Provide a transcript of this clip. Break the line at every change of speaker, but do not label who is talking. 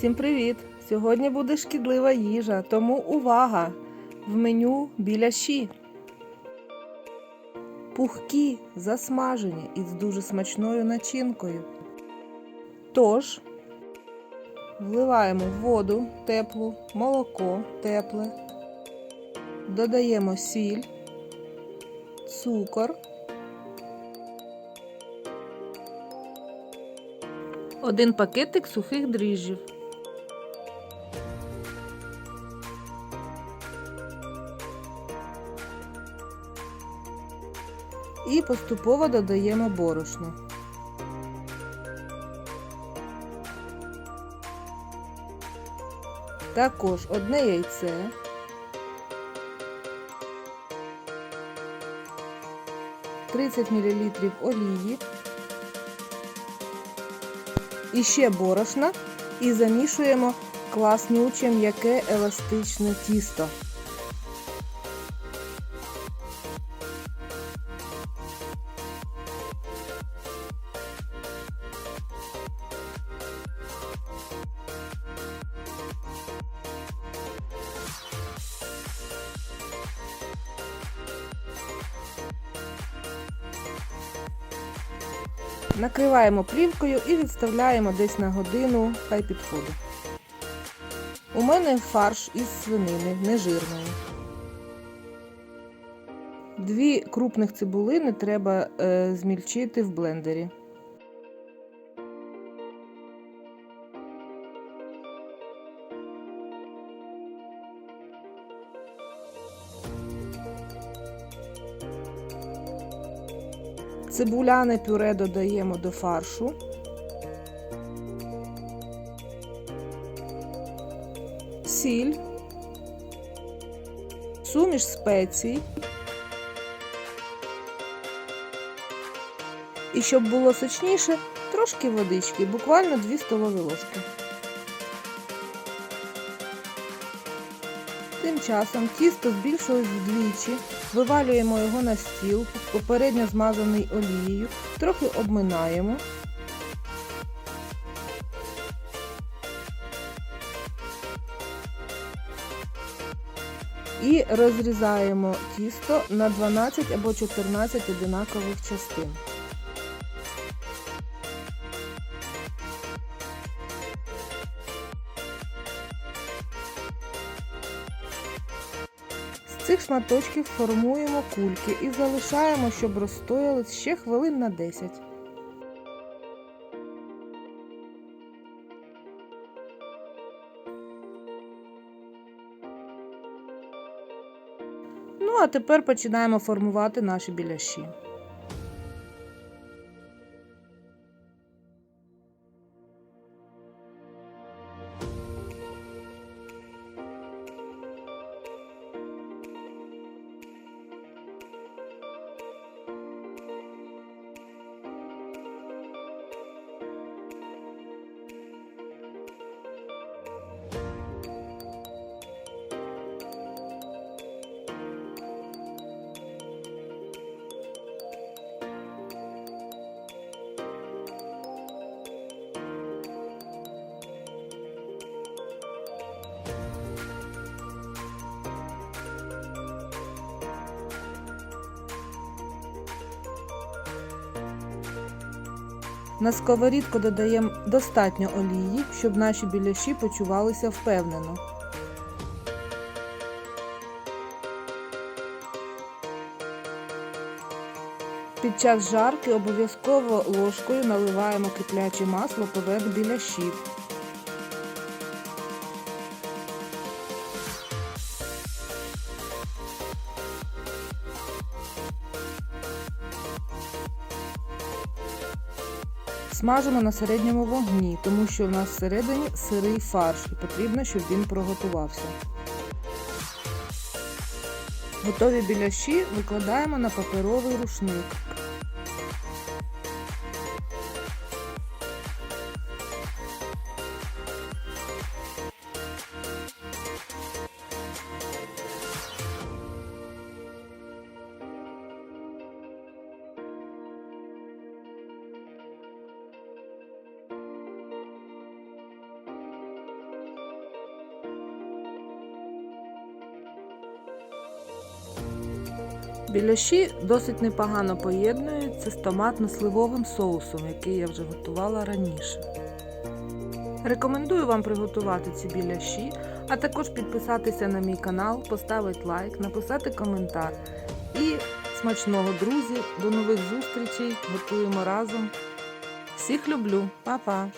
Всім привіт! Сьогодні буде шкідлива їжа, тому увага! В меню біляші. Пухкі, засмажені із дуже смачною начинкою. Тож, вливаємо воду теплу, молоко тепле, додаємо сіль, цукор. Один пакетик сухих дріжджів. І поступово додаємо борошно. Також одне яйце. Тридцять мл олії. І ще борошна і замішуємо класнюче м'яке еластичне тісто. Накриваємо плівкою і відставляємо десь на годину, хай підходить. У мене фарш із свинини, нежирної. Дві крупних цибулини треба е, змільчити в блендері. Цибуляне пюре додаємо до фаршу. Сіль, суміш спецій. І щоб було сочніше, трошки водички, буквально 2 столові ложки. Тим часом тісто збільшилось вдвічі, вивалюємо його на стіл, попередньо змазаний олією, трохи обминаємо. І розрізаємо тісто на 12 або 14 одинакових частин. Цих шматочків формуємо кульки і залишаємо, щоб розстоялись ще хвилин на 10. Ну, а тепер починаємо формувати наші біляші. На сковорідку додаємо достатньо олії, щоб наші біляші почувалися впевнено. Під час жарки обов'язково ложкою наливаємо кипляче масло поверх біляшів. Смажимо на середньому вогні, тому що в нас всередині сирий фарш і потрібно, щоб він проготувався. Готові біляші викладаємо на паперовий рушник. Біляші досить непогано поєднуються з томатно-сливовим соусом, який я вже готувала раніше. Рекомендую вам приготувати ці біляші, а також підписатися на мій канал, поставити лайк, написати коментар. І смачного, друзі! До нових зустрічей! Готуємо разом! Всіх люблю, Па-па!